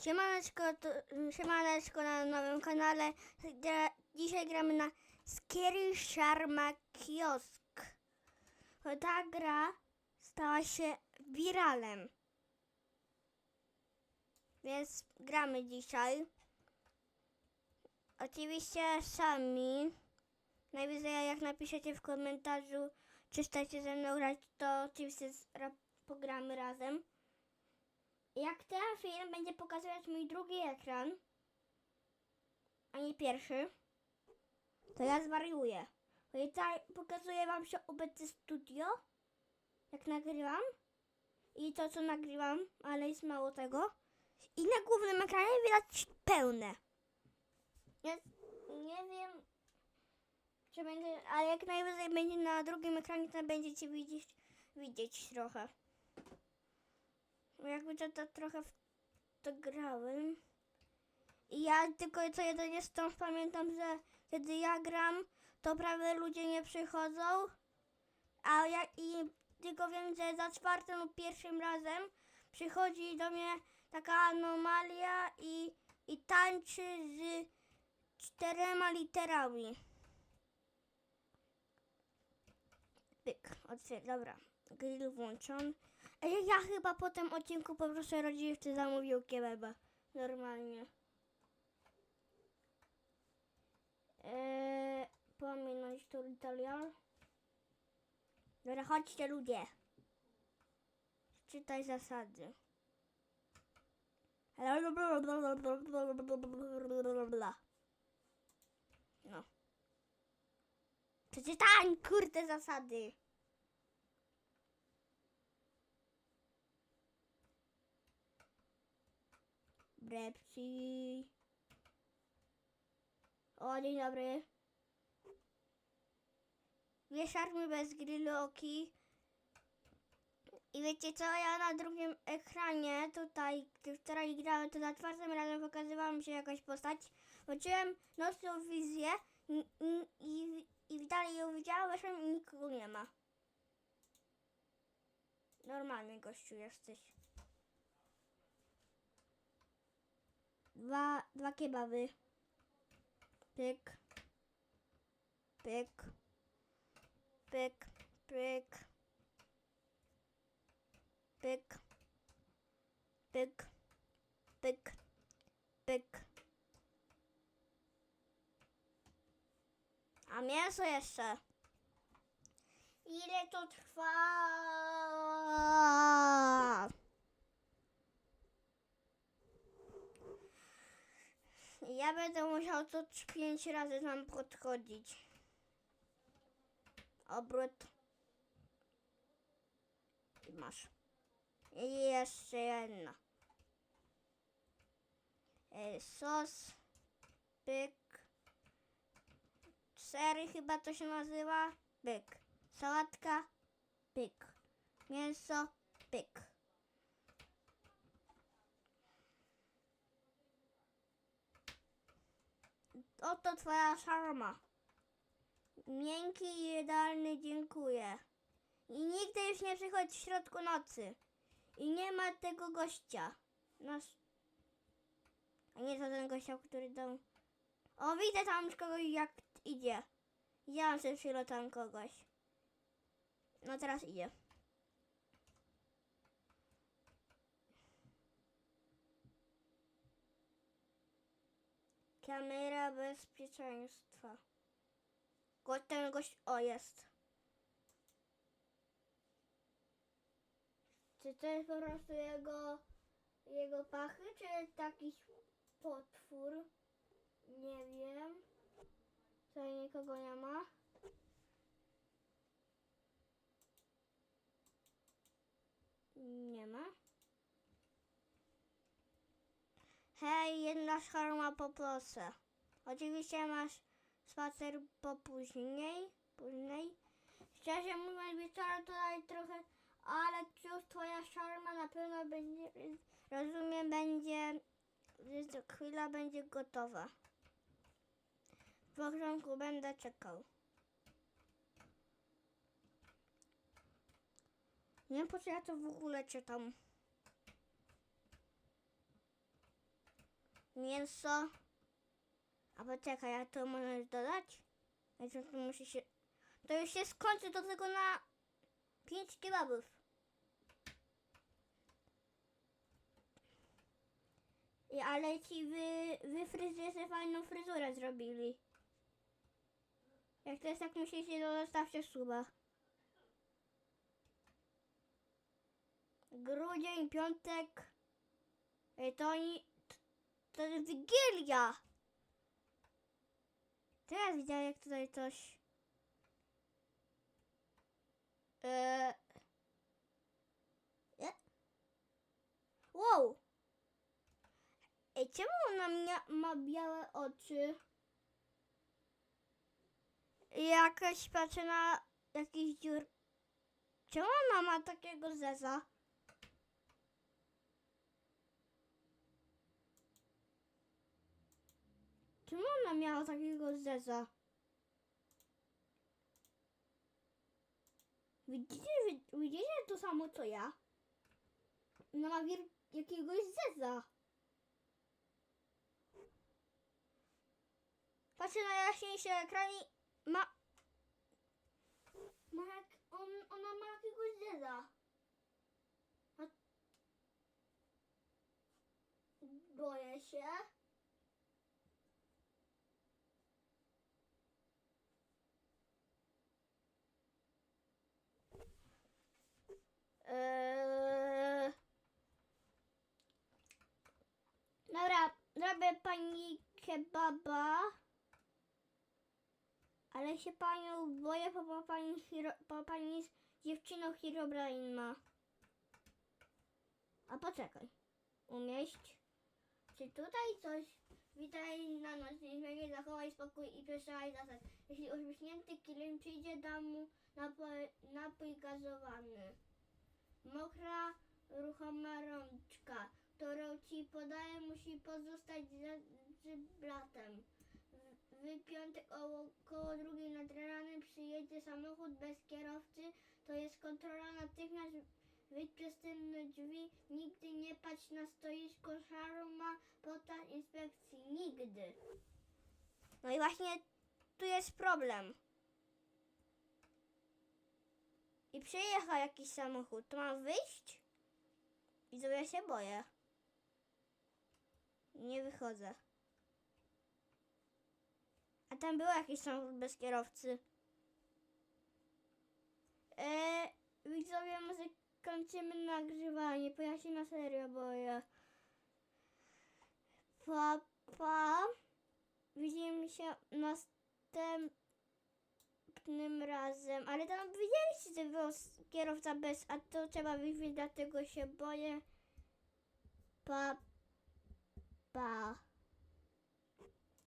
Siemaneczko, to, siemaneczko na nowym kanale. Dzisiaj gramy na Scary Sharma Kiosk. Ta gra stała się wiralem. Więc gramy dzisiaj. Oczywiście sami. Najwyżej jak napiszecie w komentarzu, czy chcecie ze mną grać, to oczywiście pogramy razem. Jak ten film będzie pokazywać mój drugi ekran, a nie pierwszy, to ja zwariuję. Tak pokazuję wam się obecne studio, jak nagrywam. I to, co nagrywam, ale jest mało tego. I na głównym ekranie widać pełne. Ja nie wiem, czy będzie, ale jak najwyżej będzie na drugim ekranie, to będziecie widzieć, widzieć trochę. Jakby to, to trochę w to grałem. I ja tylko co jedynie stąd pamiętam, że kiedy ja gram, to prawie ludzie nie przychodzą. A ja i tylko wiem, że za czwartym lub pierwszym razem przychodzi do mnie taka anomalia i, i tańczy z czterema literami. Pyk, otwier, dobra. Grill włączony. Ja chyba po tym odcinku poproszę rodziców, zamówił kebaba. Normalnie. Eee, pominąć tutorial. Dobra, chodźcie ludzie. Czytaj zasady. No. Przeczytań, kurde, zasady. Brepsi. O, dzień dobry. Wieszarmy bez grilloki. I wiecie co, ja na drugim ekranie, tutaj, gdy wczoraj grałem, to za czwartym razem pokazywała mi się jakaś postać. Włączyłem nocną wizję i, i, i, dalej ją widziałem, weszłem i nikogo nie ma. Normalny gościu jesteś. Dwa, dwa kebaby. Pyk. Pyk. Pyk. Pyk. Pyk. Pyk. Pyk. Pyk. A mięso jeszcze. Ile to trwa? Ja będę musiał trz- pięć razy tam podchodzić. Obrót. I masz. I jeszcze jedna. E, Sos. Pyk. Sery chyba to się nazywa. Pyk. Sałatka. Pyk. Mięso. Pyk. Oto twoja szarma. Miękki i idealny, dziękuję. I nigdy już nie przychodź w środku nocy. I nie ma tego gościa. Nas... A nie to ten gościa, który tam... O, widzę tam kogoś jak idzie. Widziałam przed chwilą tam kogoś. No teraz idzie. Kamera bezpieczeństwa. Go, ten gość... O, jest. Czy to jest po prostu jego, jego pachy, czy jakiś potwór? Nie wiem. Tutaj nikogo nie ma. Nie ma. Hej, jedna szarma poproszę. Oczywiście masz spacer po później. Później. Szczerze mówiąc, wieczorem tutaj trochę, ale już twoja szarma na pewno będzie, rozumiem, będzie, za chwila będzie gotowa. W porządku, będę czekał. Nie wiem po co ja to w ogóle czytam. Mięso. A poczekaj, jak to możesz dodać? Więc to musi się... To już się skończy do tego na 5 kebabów. I, ale ci wy, wy fryzjerzy fajną fryzurę zrobili. Jak to jest tak musicie, to zostawcie suba. Grudzień, piątek. Ej, to oni... To jest Wigilia! Teraz widziałem, jak tutaj coś... Eee... Wow! Ej, czemu ona mia- ma białe oczy? Jakaś patrzę na jakiś dziur. Czemu ona ma takiego zeza? Czemu ona miała takiego zeza? Widzicie, wi- widzicie to samo co ja? Ona ma jakiegoś zeza. Patrzę na jaśniejszy ekran i ma... Ma jak... On, ona ma jakiegoś zeza. Boję się. Eee... Dobra, robię pani kebaba. Ale się panią boję, bo pani, hero, bo pani z dziewczyną Herobrine ma. A poczekaj. Umieść. Czy tutaj coś? Witaj na noc, nie zachowaj spokój i przestrzegaj zasad. Jeśli uśmiechnięty kilim przyjdzie, dam mu napój, napój gazowany. Mokra, ruchoma rączka, którą ci podaję, musi pozostać za blatem. W piątek około drugiej nad ranem przyjedzie samochód bez kierowcy. To jest kontrola natychmiast. Wyjdź przez tylne drzwi. Nigdy nie patrz na stoisko szarma podczas inspekcji. Nigdy. No i właśnie tu jest problem. I przyjechał jakiś samochód. To mam wyjść? I ja się boję. Nie wychodzę. A tam był jakiś samochód bez kierowcy. Eee, widzowie, może kończymy nagrywanie, bo ja się na serio boję. Pa, pa. Widzimy się następnym razem. Ale tam widzieliście, że był kierowca bez, a to trzeba wyjść, dlatego się boję. Pa, pa.